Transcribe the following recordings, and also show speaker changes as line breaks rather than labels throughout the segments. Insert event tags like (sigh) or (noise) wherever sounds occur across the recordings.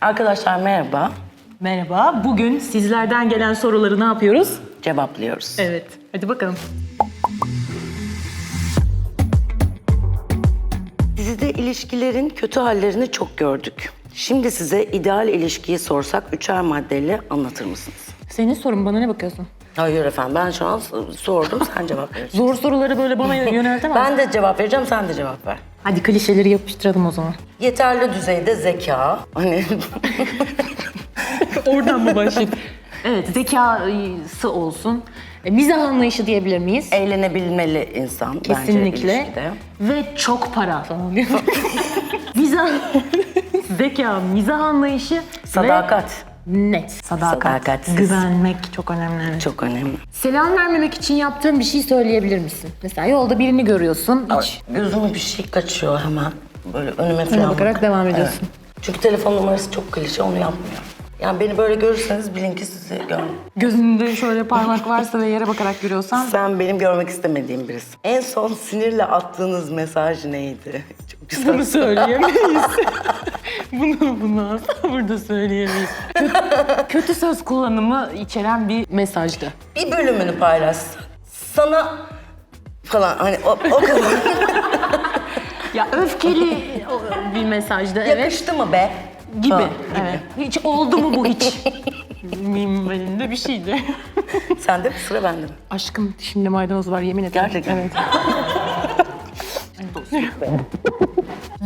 Arkadaşlar merhaba.
Merhaba. Bugün sizlerden gelen soruları ne yapıyoruz?
Cevaplıyoruz.
Evet. Hadi bakalım.
Dizide ilişkilerin kötü hallerini çok gördük. Şimdi size ideal ilişkiyi sorsak üçer maddeyle anlatır mısınız?
Senin sorun bana ne bakıyorsun?
Hayır efendim ben şu an sordum sen cevap (laughs) verirsin.
Zor soruları böyle bana (laughs) yöneltemez.
ben de cevap vereceğim sen de cevap ver.
Hadi klişeleri yapıştıralım o zaman.
Yeterli düzeyde zeka. Hani (laughs)
Oradan mı başlayayım? evet, zekası olsun. E, Mizah anlayışı diyebilir miyiz?
eğlenebilmeli insan bence
Kesinlikle.
ilişkide.
Ve çok para falan mizah, zeka, mizah anlayışı
Sadakat.
Net. Sadakat.
Sadakatsiz.
Güvenmek çok önemli. evet.
Çok önemli.
Selam vermemek için yaptığın bir şey söyleyebilir misin? Mesela yolda birini görüyorsun. Hiç
Gözüme bir şey kaçıyor hemen. Böyle önüme falan
bakarak
bak-
devam ediyorsun.
Evet. Çünkü telefon numarası çok klişe onu yapmıyorum. Yani beni böyle görürseniz bilin ki sizi gör.
gözünde şöyle parmak varsa ve yere bakarak görüyorsan
Sen benim görmek istemediğim birisin. En son sinirle attığınız mesaj neydi? (laughs) Çok güzel.
bunu söyleyemeyiz. (laughs) bunu bunu (laughs) burada söyleyemeyiz. Kötü, kötü söz kullanımı içeren bir mesajdı.
Bir bölümünü paylaşsan. Sana falan hani o, o kadar.
Ya öfkeli bir mesajdı evet
Yakıştı mı be?
Gibi.
Falan
Evet. Hiç oldu mu bu hiç? (laughs) Minvalinde bir şeydi. (laughs)
Sende mi sıra bende mi?
Aşkım şimdi maydanoz var yemin ederim.
Gerçekten.
Evet. (laughs)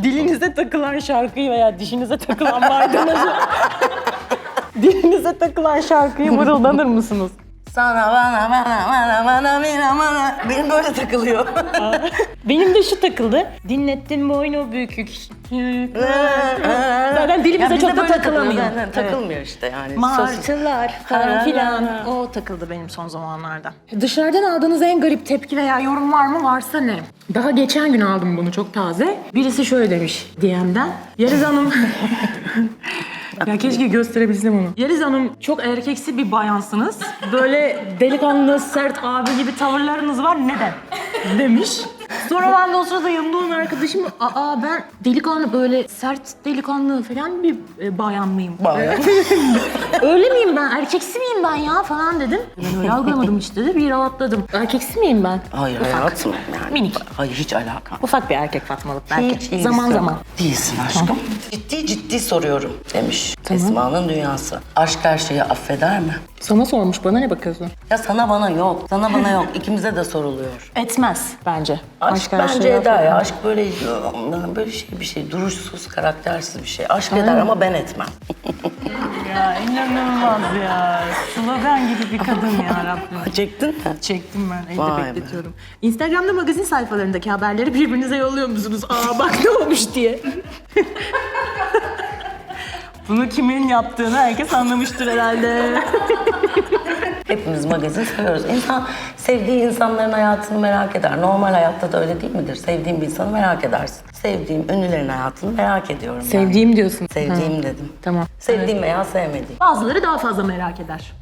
Dilinize takılan şarkıyı veya dişinize takılan maydanozu dilinize takılan şarkıyı mırıldanır mısınız?
Sana bana bana bana bana bana bana benim böyle takılıyor.
Benim de şu takıldı. Dinlettin boynu bükük. Zaten dilimize çok da takılamıyor.
Takılmıyor işte yani.
Martılar falan filan. O takıldı benim son zamanlarda. Dışarıdan aldığınız en garip tepki veya yorum var mı? Varsa ne? Daha geçen gün aldım bunu çok taze. Birisi şöyle demiş DM'den. Yeliz Hanım... (laughs) ya keşke gösterebilsem onu. Yeliz Hanım çok erkeksi bir bayansınız. Böyle delikanlı, sert abi gibi tavırlarınız var. Neden? Demiş. Sonra ben de o sırada yanımda olan arkadaşım aa ben delikanlı böyle sert delikanlı falan bir e, bayan mıyım?
Bayan. (laughs)
öyle miyim ben? Erkeksi miyim ben ya falan dedim. Ben öyle algılamadım işte de bir rahatladım. Erkeksi miyim ben?
Hayır
Ufak.
hayatım yani.
Minik.
Hayır hiç alaka.
Ufak bir erkek Fatmalık belki.
Hiç ilgisi
zaman zaman.
Değilsin aşkım. Ciddi ciddi soruyorum demiş. Esma'nın dünyası. Aşk her şeyi affeder mi?
Sana sormuş bana ne bakıyorsun?
Ya sana bana yok. Sana bana yok. İkimize de soruluyor.
Etmez bence.
Aşk
her
bence eder ya. Aşk böyle böyle şey bir şey. Duruşsuz, karaktersiz bir şey. Aşk eder ama ben etmem.
Ya inanılmaz ya. Slogan gibi bir kadın ya Rabbim. (laughs)
Çektin mi?
Çektim ben, evde
Vay be.
bekletiyorum. Instagram'da magazin sayfalarındaki haberleri birbirinize yolluyor musunuz? Aa bak ne olmuş diye. (laughs) Bunu kimin yaptığını herkes anlamıştır herhalde. (laughs)
Hepimiz magazin seviyoruz. İnsan sevdiği insanların hayatını merak eder. Normal hayatta da öyle değil midir? Sevdiğim bir insanı merak edersin. Sevdiğim ünlülerin hayatını merak ediyorum. yani.
Sevdiğim diyorsun.
Sevdiğim dedim.
Tamam.
Sevdiğim veya sevmediğim.
Bazıları daha fazla merak eder.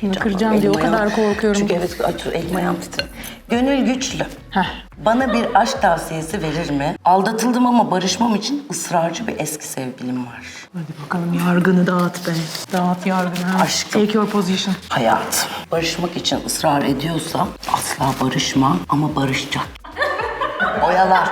Şunu kıracağım diye o
Elim ayağım-
kadar korkuyorum.
Çünkü evet aç, elim ayağım titriyor. Gönül güçlü.
Heh.
Bana bir aşk tavsiyesi verir mi? Aldatıldım ama barışmam için ısrarcı bir eski sevgilim var.
Hadi bakalım yargını dağıt be. Dağıt yargını.
Aşkım.
Take your position.
Hayatım. Barışmak için ısrar ediyorsa asla barışma ama barışacak. Oyala.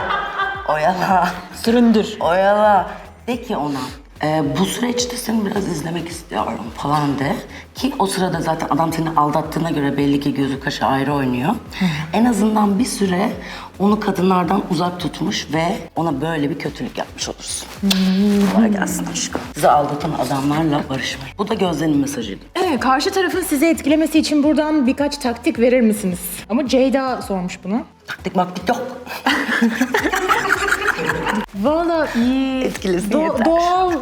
Oyala.
Süründür.
Oyala. De ki ona. "E, bu süreçte seni biraz izlemek istiyorum falan de. Ki o sırada zaten adam seni aldattığına göre belli ki gözü kaşı ayrı oynuyor. en azından bir süre onu kadınlardan uzak tutmuş ve ona böyle bir kötülük yapmış olursun. Kolay gelsin aşkım. Sizi aldatan adamlarla barışmayın. Bu da Gözde'nin mesajıydı.
Evet, karşı tarafın sizi etkilemesi için buradan birkaç taktik verir misiniz? Ama Ceyda sormuş bunu.
Taktik maktik yok. (laughs)
Valla iyi.
Etkilesin yeter.
doğal,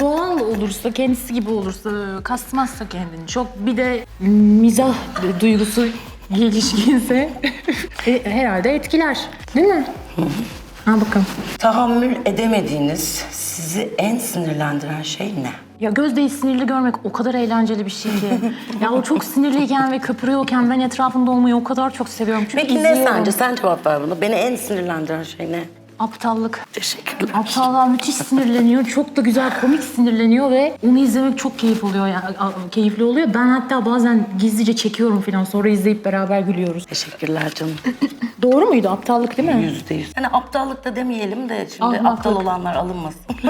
doğal olursa, kendisi gibi olursa, kasmazsa kendini. Çok bir de mizah duygusu gelişkinse (laughs) e, herhalde etkiler. Değil mi? Ha bakalım.
Tahammül edemediğiniz, sizi en sinirlendiren şey ne?
Ya Gözde'yi sinirli görmek o kadar eğlenceli bir şey ki. (laughs) ya o çok sinirliyken ve kıpırıyorken ben etrafında olmayı o kadar çok seviyorum. Çünkü
Peki ne
izliyorum.
sence? Sen cevap ver buna. Beni en sinirlendiren şey ne?
Aptallık.
Teşekkürler.
Aptallar müthiş sinirleniyor. Çok da güzel komik sinirleniyor ve onu izlemek çok keyif oluyor yani keyifli oluyor. Ben hatta bazen gizlice çekiyorum falan sonra izleyip beraber gülüyoruz.
Teşekkürler canım. (laughs)
Doğru muydu? Aptallık değil mi?
Yüzde yüz. Yani aptallık da demeyelim de şimdi
Ahmaklık.
aptal olanlar alınmasın. (laughs)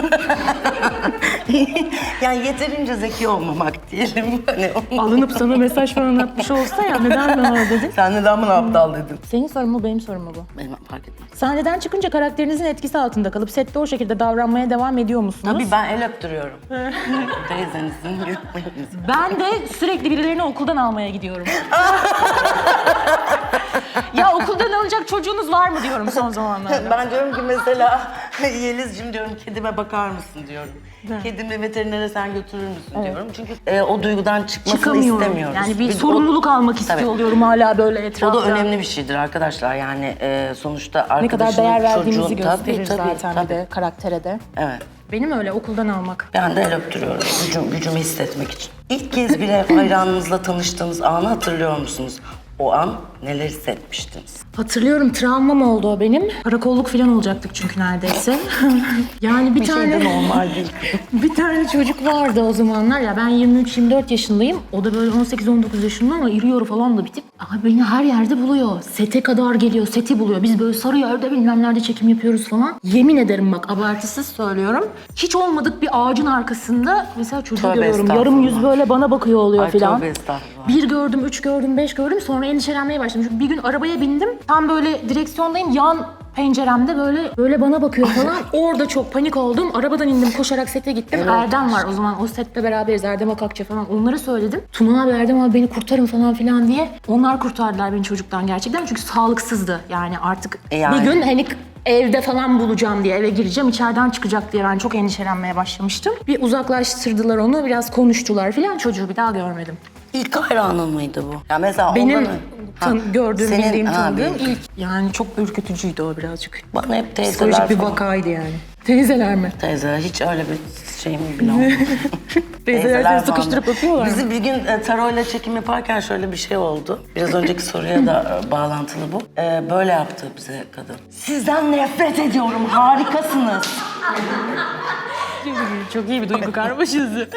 (laughs) yani yeterince zeki olmamak diyelim. Hani
Alınıp sana mesaj falan atmış olsa ya neden bana öyle dedin?
Sen neden bana aptal dedin?
Senin sorun mu benim sorun mu bu?
Benim fark etmez.
Sahneden çıkınca karakterinizin etkisi altında kalıp sette o şekilde davranmaya devam ediyor musunuz?
Tabii ben el öptürüyorum. (laughs) Teyzenizin gülmenizi.
Ben de sürekli birilerini okuldan almaya gidiyorum. (laughs) ya okuldan alacak çocuğunuz var mı diyorum son zamanlarda.
Ben diyorum ki mesela Yeliz'cim diyorum kedime bakar mısın diyorum. Kedimi veterinere sen götürür müsün diyorum. Çünkü e, o duygudan çıkmasını
Çıkamıyorum.
istemiyoruz.
Yani bir
Biz o-
sorumluluk almak istiyor
Tabii.
oluyorum hala böyle
O
etrafta.
da önemli bir şeydir arkadaşlar. Yani e, sonuçta
Ne kadar
arkadaşının
değer verdiğimizi
çocuğun...
gösterir
tabii, tabii,
zaten
tabii.
bir de karaktere de.
Evet.
Benim öyle okuldan almak.
Ben de el öptürüyorum gücüm, gücümü hissetmek için. İlk kez bir hayranınızla tanıştığınız anı hatırlıyor musunuz? O an neler hissetmiştiniz?
Hatırlıyorum travmam oldu o benim. Karakolluk falan olacaktık çünkü neredeyse. (laughs) yani bir,
Bir şey
tane
normal (laughs) değil.
bir tane çocuk vardı o zamanlar ya ben 23-24 yaşındayım. O da böyle 18-19 yaşında ama iri yarı falan da bir tip. Abi beni her yerde buluyor. Sete kadar geliyor, seti buluyor. Biz böyle sarı yerde bilmem nerede çekim yapıyoruz falan. Yemin ederim bak abartısız söylüyorum. Hiç olmadık bir ağacın arkasında mesela çocuğu
Tövbe
görüyorum. Yarım yüz böyle bana bakıyor oluyor
Ay
falan. Bir gördüm, üç gördüm, beş gördüm. Sonra endişelenmeye başladım. Çünkü bir gün arabaya bindim. Tam böyle direksiyondayım. Yan penceremde böyle böyle bana bakıyor falan. (laughs) Orada çok panik oldum. Arabadan indim, koşarak sete gittim. Erdem var o zaman. O sette beraberiz. Erdem Akakçı falan. Onları söyledim. Tuna abi, Erdem abi beni kurtarın falan filan diye. Onlar kurtardılar beni çocuktan gerçekten. Çünkü sağlıksızdı. Yani artık
E yani.
bir gün hani evde falan bulacağım diye eve gireceğim içeriden çıkacak diye ben çok endişelenmeye başlamıştım. Bir uzaklaştırdılar onu biraz konuştular filan çocuğu bir daha görmedim.
İlk hayranın mıydı bu? Ya mesela
Benim
ondan-
tan- gördüğüm,
senin-
bildiğim,
ha,
tanıdığım
bildiğin.
ilk. Yani çok ürkütücüydü o birazcık.
Bana hep teyzeler
Psikolojik bir
falan.
vakaydı yani. Teyzeler mi?
Teyzeler hiç öyle bir şeyim bile olmadı. (laughs)
Teyzeler seni
falan
sıkıştırıp öpüyorlar mı?
Bizi bir gün e, Taro'yla çekim yaparken şöyle bir şey oldu. Biraz önceki soruya da e, bağlantılı bu. E, böyle yaptı bize kadın. Sizden nefret ediyorum, harikasınız.
Çok iyi bir duygu karmaşası.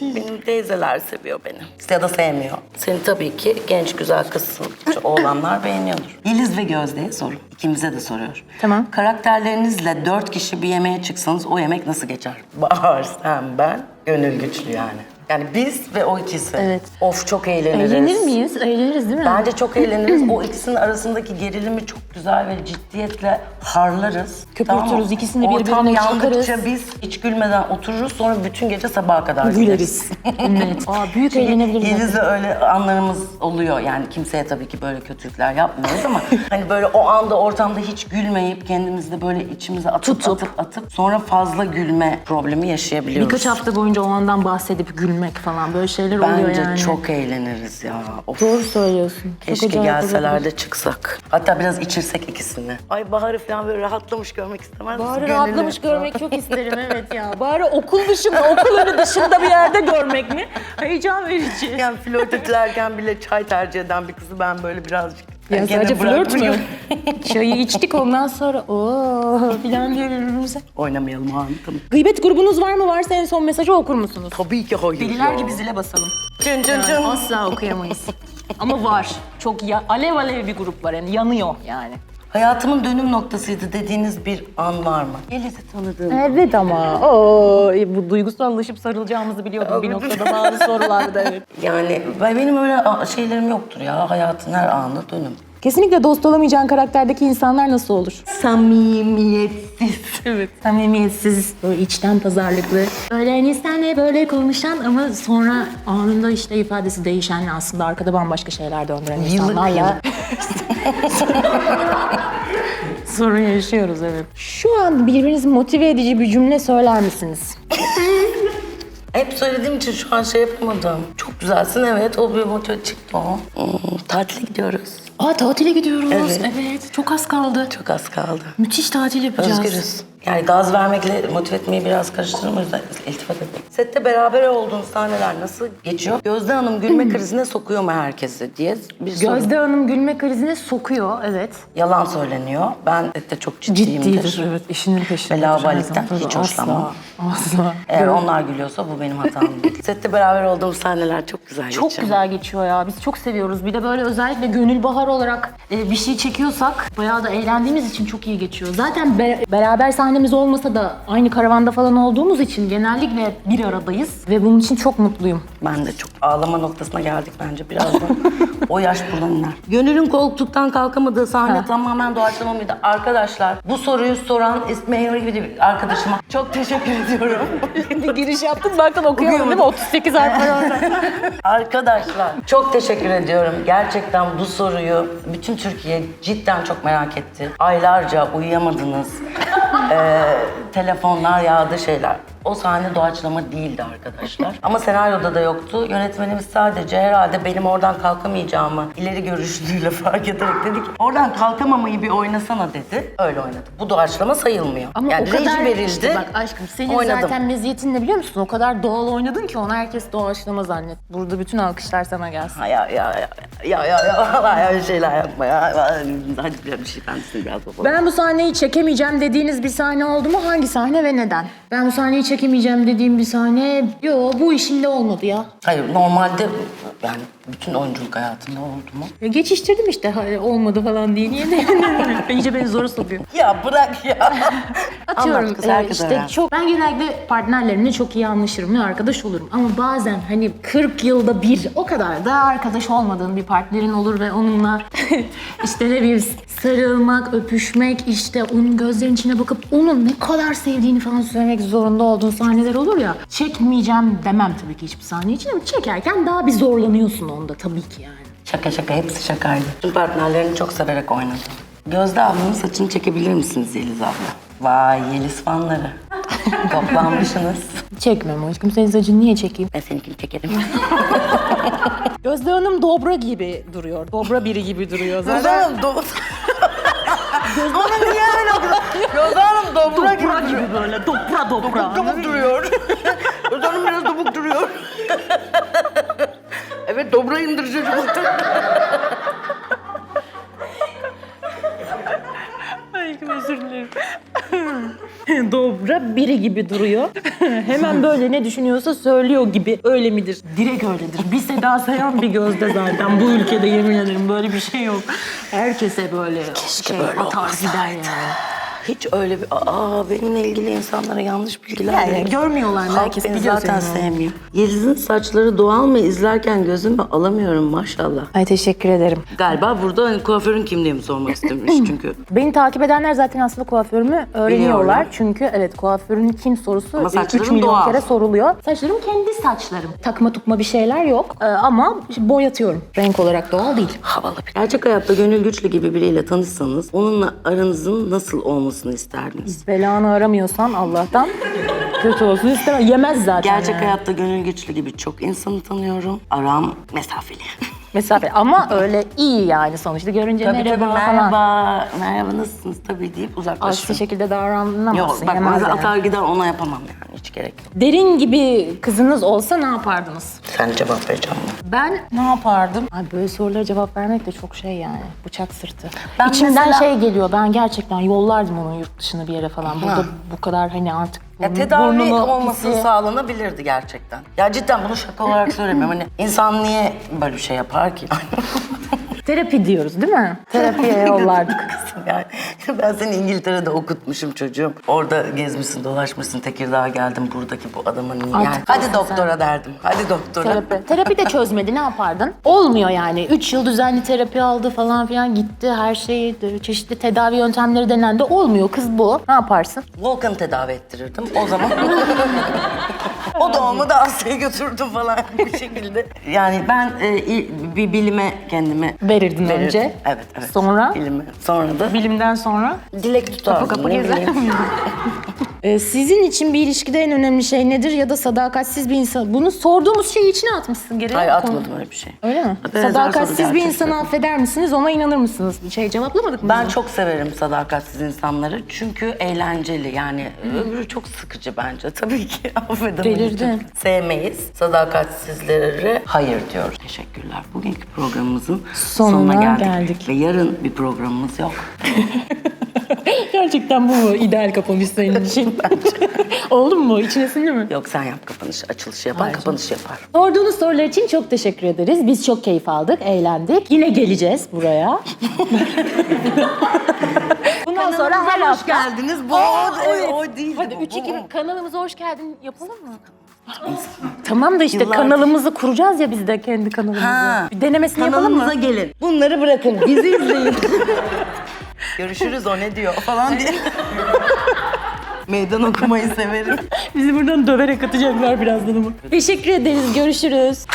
Benim teyzeler seviyor beni. Ya da sevmiyor. Seni tabii ki genç güzel kızsın. Şu Oğlanlar beğeniyordur. Yeliz ve Gözde'ye soru. İkimize de soruyor.
Tamam.
Karakterlerinizle dört kişi bir yemeğe çıksanız o yemek nasıl geçer? Bahar, sen, ben, gönül güçlü yani. Yani biz ve o ikisi.
Evet.
Of çok eğleniriz.
Eğlenir miyiz? Eğleniriz değil mi?
Bence çok eğleniriz. (clears throat) o ikisinin arasındaki gerilimi çok güzel ve ciddiyetle harlarız.
Köpürtürüz,
mı?
ikisini
Ortam
birbirine
yandıkça
çıkarız.
biz hiç gülmeden otururuz sonra bütün gece sabaha kadar
Güleriz. Net. (laughs) Aa, büyük eğlenebiliriz.
Yeliz'le öyle anlarımız oluyor. Yani kimseye tabii ki böyle kötülükler yapmıyoruz ama (laughs) hani böyle o anda ortamda hiç gülmeyip kendimizi de böyle içimize atıp
Tutup.
atıp atıp sonra fazla gülme problemi yaşayabiliyoruz.
Birkaç hafta boyunca o andan bahsedip gülmek falan böyle şeyler oluyor
Bence
yani.
çok eğleniriz ya. Of.
Doğru söylüyorsun.
Keşke
acayip
gelseler de çıksak. Hatta biraz içirsek ikisini. Ay Bahar'ı falan böyle rahatlamış görmek istemez misin?
Bahar'ı rahatlamış görmek çok isterim evet ya. Bari okul dışında, okul önü dışında bir yerde görmek mi? Heyecan verici.
Yani flört edilerken bile çay tercih eden bir kızı ben böyle birazcık...
Ya sadece flört mü? (laughs) Çayı içtik ondan sonra ooo filan diye birbirimize.
Oynamayalım ha tamam.
Gıybet grubunuz var mı? Varsa en son mesajı okur musunuz?
Tabii ki hayır
Deliler gibi zile basalım.
Cın cın cın.
Asla okuyamayız. Ama var. Çok ya, alev alev bir grup var yani yanıyor yani.
Hayatımın dönüm noktasıydı dediğiniz bir an var mı? Yeliz'i tanıdığım.
Evet ama o bu duygusallaşıp sarılacağımızı biliyordum bir noktada bazı sorularda evet.
Yani ben- benim öyle a- şeylerim yoktur ya. Hayatın her anı dönüm.
Kesinlikle dost olamayacağın karakterdeki insanlar nasıl olur?
Samimiyetsiz.
Evet. Samimiyetsiz, böyle içten pazarlıklı. Böyle hani senle böyle konuşan ama sonra anında işte ifadesi değişen aslında arkada bambaşka şeyler döndüren insanlarla. (laughs) Sorun yaşıyoruz evet. Şu an birbirinizi motive edici bir cümle söyler misiniz? (laughs)
Hep söylediğim için şu an şey yapamadım. Çok güzelsin evet. O bir motor çıktı o. Hmm, tatile gidiyoruz.
Aa tatile gidiyoruz.
Evet.
Evet. Çok az kaldı.
Çok az kaldı.
Müthiş tatil yapacağız.
Özgürüz. Yani gaz vermekle motive etmeyi biraz karıştırırım o yüzden iltifat. Sette beraber olduğunuz sahneler nasıl geçiyor? Gözde Hanım gülme krizine sokuyor mu herkesi diye bir soru.
Gözde Hanım gülme krizine sokuyor evet.
Yalan söyleniyor. Ben sette çok ciddiyimdir.
Ciddidir evet işinin peşinde.
Ve laubalilikten hiç hoşlanmam.
Asla.
Eğer onlar gülüyorsa bu benim hatam değil. (laughs) Sette beraber olduğumuz sahneler çok güzel
Çok
geçiyor.
güzel geçiyor ya. Biz çok seviyoruz. Bir de böyle özellikle gönül bahar olarak e, bir şey çekiyorsak bayağı da eğlendiğimiz için çok iyi geçiyor. Zaten be- beraber sahnemiz olmasa da aynı karavanda falan olduğumuz için genellikle bir aradayız ve bunun için çok mutluyum.
Ben de çok ağlama noktasına geldik bence birazdan. (laughs) o yaş iner. Gönül'ün koltuktan kalkamadığı sahne
Ha.
tamamen doğaçlama mıydı? Arkadaşlar bu soruyu soran İsmail gibi bir arkadaşıma çok teşekkür ediyorum. (laughs)
bir giriş yaptım zaten okuyamadım değil mi? 38 harf var orada. (laughs)
Arkadaşlar çok teşekkür ediyorum. Gerçekten bu soruyu bütün Türkiye cidden çok merak etti. Aylarca uyuyamadınız. Ee, telefonlar yağdı şeyler. O sahne doğaçlama değildi arkadaşlar. Ama senaryoda da yoktu. Yönetmenimiz sadece herhalde benim oradan kalkamayacağımı ileri görüşlüğüyle (laughs) fark ederek dedi ki oradan kalkamamayı bir oynasana dedi. Öyle oynadı. Bu doğaçlama sayılmıyor.
Ama
yani
o kadar
verildi.
işte bak aşkım senin
oynadım.
zaten meziyetin ne biliyor musun? O kadar doğal oynadın ki onu herkes doğaçlama zannet. Burada bütün alkışlar sana gelsin.
Ha, Ya ya ya ya ya ya ya şeyler yapma ya. Hadi bir şey ben seni biraz baba.
Ben bu sahneyi çekemeyeceğim dediğiniz bir sahne oldu mu? Hangi sahne ve neden? Ben bu sahneyi çekemeyeceğim dediğim bir sahne... Yo bu işimde olmadı ya.
Hayır normalde yani bütün oyunculuk hayatında oldu mu?
ya geçiştirdim işte ha, olmadı falan diye. Niye de (laughs) İyice beni zora sokuyor.
Ya bırak ya.
Atıyorum
Anlat kız,
e,
herkes
işte
öğrensin.
çok ben genellikle partnerlerimle çok iyi anlaşırım ve arkadaş olurum ama bazen hani 40 yılda bir o kadar da arkadaş olmadığın bir partnerin olur ve onunla (laughs) işte ne bileyim sarılmak, öpüşmek işte onun gözlerinin içine bakıp onun ne kadar sevdiğini falan söylemek zorunda olduğun sahneler olur ya çekmeyeceğim demem tabii ki hiçbir sahne için ama çekerken daha bir zorlanıyorsun onda tabii ki yani.
Şaka şaka hepsi şakaydı. Tüm partnerlerini çok severek oynadım. Gözde ablanın saçını çekebilir misiniz Yeliz abla? Vay Yeliz fanları. (laughs) Toplanmışsınız.
Çekmem aşkım senin saçını niye çekeyim?
Ben seninkini çekerim. (laughs)
Gözde Hanım dobra gibi duruyor. Dobra biri gibi duruyor
Gözde Hanım Ona niye öyle okudu? Gözde Hanım dobra gibi duruyor.
gibi böyle dobra dobra.
Dobuk duruyor. Gözde Hanım biraz dobuk duruyor. evet dobra indireceğim.
Aşkım özür dilerim. Dobra biri gibi duruyor. Hemen böyle ne düşünüyorsa söylüyor gibi. Öyle midir? Direkt öyledir. Bir Seda Sayan bir gözde zaten. Bu ülkede yemin ederim böyle bir şey yok. Herkese böyle şey
böyle
atar gider yani.
Hiç öyle bir... Aa benimle ilgili insanlara yanlış bilgiler
Yani
veriyor.
görmüyorlar mı? Herkes
beni
biliyor
zaten sevmiyor. Yeliz'in saçları doğal mı? İzlerken gözümü alamıyorum maşallah.
Ay teşekkür ederim.
Galiba burada hani kuaförün kimliğimi sormak istemiş (laughs) çünkü.
Beni takip edenler zaten aslında kuaförümü öğreniyorlar.
Biliyorlar.
Çünkü evet kuaförün kim sorusu
Ama
3
saçların
milyon
doğal.
kere soruluyor. Saçlarım kendi saçlarım. Takma tukma bir şeyler yok Ee, ama boyatıyorum. Renk olarak doğal değil.
Havalı bir. Gerçek hayatta Gönül Güçlü gibi biriyle tanışsanız onunla aranızın nasıl olmasını isterdiniz?
Belanı aramıyorsan Allah'tan kötü olsun istemem. Yemez zaten
Gerçek
yani.
hayatta Gönül Güçlü gibi çok insanı tanıyorum. Aram mesafeli.
Mesafe ama öyle iyi yani sonuçta görünce
tabii
merhaba,
tabii
falan.
merhaba, merhaba nasılsınız tabii deyip
Aksi
uzaklaşıyorum.
şekilde davranamazsın.
Yok bak
yemez
bana
yani.
atar gider ona yapamam yani hiç gerek yok.
Derin gibi kızınız olsa ne yapardınız?
Sen cevap vereceğim mi?
Ben ne yapardım? Ay böyle sorulara cevap vermek de çok şey yani. Bıçak sırtı.
Ben
İçimden
mesela-
şey geliyor. Ben gerçekten yollardım onu yurt dışına bir yere falan. Burada bu kadar hani artık
Ya tedavi
burnumu
olması
pisi-
sağlanabilirdi gerçekten. Ya cidden bunu şaka olarak (laughs) söylemiyorum. Hani insan niye böyle bir şey yapar ki? (laughs)
Terapi diyoruz değil mi? Terapiye yollardık.
Kızım (laughs) yani ben seni İngiltere'de okutmuşum çocuğum. Orada gezmişsin, dolaşmışsın, Tekirdağ'a geldim buradaki bu adamın niye? Yani,
Artık
hadi
olsun
doktora derdim. Hadi doktora.
Terapi. Terapi de çözmedi ne yapardın? Olmuyor yani. Üç yıl düzenli terapi aldı falan filan gitti. Her şeyi çeşitli tedavi yöntemleri denendi. Olmuyor kız bu. Ne yaparsın?
Volkan'ı tedavi ettirirdim o zaman. (laughs) o da olmadı Asya'ya götürdüm falan bir şekilde. Yani ben e, bir bilime kendimi
Verirdin
verirdim.
önce.
Evet, evet.
Sonra?
Bilime. Sonra da
Bilimden sonra
dilek tutardım.
kapı kapı
ne
gezer.
bileyim. (laughs)
Ee, sizin için bir ilişkide en önemli şey nedir ya da sadakatsiz bir insan? Bunu sorduğumuz şeyi içine atmışsın geri.
Hayır atmadım öyle bir şey.
Öyle mi?
Benzer
sadakatsiz
soru
bir
gerçekten.
insanı affeder misiniz? Ona inanır mısınız? Bir şey cevaplamadık mı?
Ben çok severim sadakatsiz insanları çünkü eğlenceli yani öbürü çok sıkıcı bence. (laughs) Tabii ki affedemeyiz.
Delirdi.
Sevmeyiz. Sadakatsizleri hayır diyoruz. Teşekkürler. Bugünkü programımızın
Sonuna
sonuna, geldik.
geldik.
Ve yarın bir programımız yok. (laughs)
Gerçekten bu mu ideal kapanış senin için? (laughs) Oldu mu? İçine sindi mi?
Yok sen yap kapanışı. Açılışı yapan kapanış yapar.
Sorduğunuz sorular için çok teşekkür ederiz. Biz çok keyif aldık, eğlendik. Yine geleceğiz buraya. (laughs) Bundan sonra her
hoş
hafta...
geldiniz. Bu
Aa,
o,
evet.
o, o değil.
Hadi
bu,
3
bu.
2 kanalımıza hoş geldin yapalım mı? tamam da işte
Yıllardır.
kanalımızı kuracağız ya biz de kendi kanalımızı.
Ha.
Bir denemesini yapalım mı?
Kanalımıza gelin. Bunları bırakın. Bizi izleyin. (laughs) Görüşürüz o ne diyor falan diye. (laughs) Meydan okumayı severim.
Bizi buradan döverek atacaklar birazdan ama. Teşekkür ederiz. Görüşürüz.